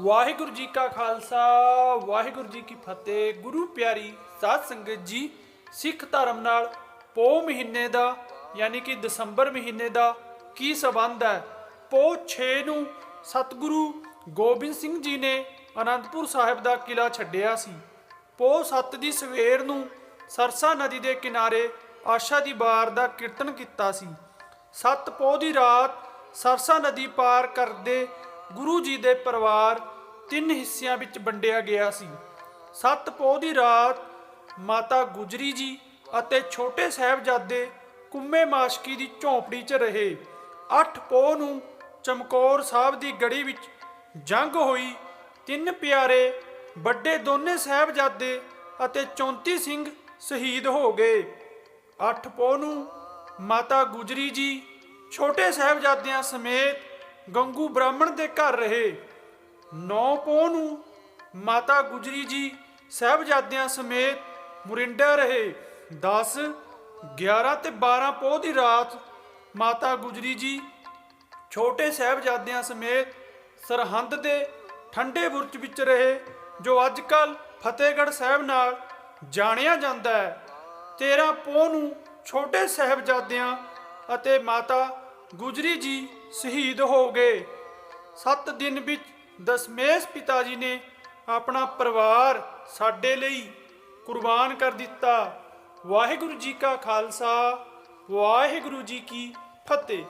ਵਾਹਿਗੁਰੂ ਜੀ ਕਾ ਖਾਲਸਾ, ਵਾਹਿਗੁਰੂ ਜੀ ਕੀ ਫਤਿਹ। ਗੁਰੂ ਪਿਆਰੀ ਸਾਧ ਸੰਗਤ ਜੀ, ਸਿੱਖ ਧਰਮ ਨਾਲ ਪੋ ਮਹੀਨੇ ਦਾ, ਯਾਨੀ ਕਿ ਦਸੰਬਰ ਮਹੀਨੇ ਦਾ ਕੀ ਸਬੰਧ ਹੈ? ਪੋ 6 ਨੂੰ ਸਤਿਗੁਰੂ ਗੋਬਿੰਦ ਸਿੰਘ ਜੀ ਨੇ ਅਨੰਦਪੁਰ ਸਾਹਿਬ ਦਾ ਕਿਲਾ ਛੱਡਿਆ ਸੀ। ਪੋ 7 ਦੀ ਸਵੇਰ ਨੂੰ ਸਰਸਾ ਨਦੀ ਦੇ ਕਿਨਾਰੇ ਆਸ਼ਾ ਦੀ ਬਾਰ ਦਾ ਕੀਰਤਨ ਕੀਤਾ ਸੀ। ਸੱਤ ਪੋਹ ਦੀ ਰਾਤ ਸਰਸਾ ਨਦੀ ਪਾਰ ਕਰਦੇ ਗੁਰੂ ਜੀ ਦੇ ਪਰਿਵਾਰ ਤਿੰਨ ਹਿੱਸਿਆਂ ਵਿੱਚ ਵੰਡਿਆ ਗਿਆ ਸੀ। ਸੱਤ ਪੋਹ ਦੀ ਰਾਤ ਮਾਤਾ ਗੁਜਰੀ ਜੀ ਅਤੇ ਛੋਟੇ ਸਾਹਿਬਜ਼ਾਦੇ ਕੁੰਮੇ ਮਾਸ਼ਕੀ ਦੀ ਝੌਂਪੜੀ 'ਚ ਰਹੇ। ਅੱਠ ਪੋਹ ਨੂੰ ਚਮਕੌਰ ਸਾਹਿਬ ਦੀ ਗੜੀ ਵਿੱਚ ਜੰਗ ਹੋਈ। ਤਿੰਨ ਪਿਆਰੇ ਵੱਡੇ ਦੋਨੇ ਸਾਹਿਬਜ਼ਾਦੇ ਅਤੇ 34 ਸਿੰਘ ਸ਼ਹੀਦ ਹੋ ਗਏ। ਅੱਠ ਪੋਹ ਨੂੰ ਮਾਤਾ ਗੁਜਰੀ ਜੀ ਛੋਟੇ ਸਾਹਿਬਜ਼ਾਦਿਆਂ ਸਮੇਤ ਗੰਗੂ ਬ੍ਰਾਹਮਣ ਦੇ ਘਰ ਰਹੇ। ਨੌ ਪੋਹ ਨੂੰ ਮਾਤਾ ਗੁਜਰੀ ਜੀ ਸਾਹਿਬਜ਼ਾਦਿਆਂ ਸਮੇਤ ਮੁਰਿੰਡਾ ਰਹੇ। 10 11 ਤੇ 12 ਪੋਹ ਦੀ ਰਾਤ ਮਾਤਾ ਗੁਜਰੀ ਜੀ ਛੋਟੇ ਸਾਹਿਬਜ਼ਾਦਿਆਂ ਸਮੇਤ ਸਰਹੰਦ ਦੇ ਠੰਡੇ ਬੁਰਜ ਵਿੱਚ ਰਹੇ, ਜੋ ਅੱਜ ਕੱਲ ਫਤਿਹਗੜ੍ਹ ਸਾਹਿਬ ਨਾਲ ਜਾਣਿਆ ਜਾਂਦਾ ਹੈ। 13 ਪੋਹ ਨੂੰ ਛੋਟੇ ਸਾਹਿਬਜ਼ਾਦਿਆਂ ਅਤੇ ਮਾਤਾ ਗੁਜਰੀ ਜੀ ਸ਼ਹੀਦ ਹੋ ਗਏ। 7 ਦਿਨ ਵਿੱਚ ਦਸਮੇਸ਼ ਪਿਤਾ ਜੀ ਨੇ ਆਪਣਾ ਪਰਿਵਾਰ ਸਾਡੇ ਲਈ ਕੁਰਬਾਨ ਕਰ ਦਿੱਤਾ। ਵਾਹਿਗੁਰੂ ਜੀ ਕਾ ਖਾਲਸਾ, ਵਾਹਿਗੁਰੂ ਜੀ ਕੀ ਫਤਿਹ।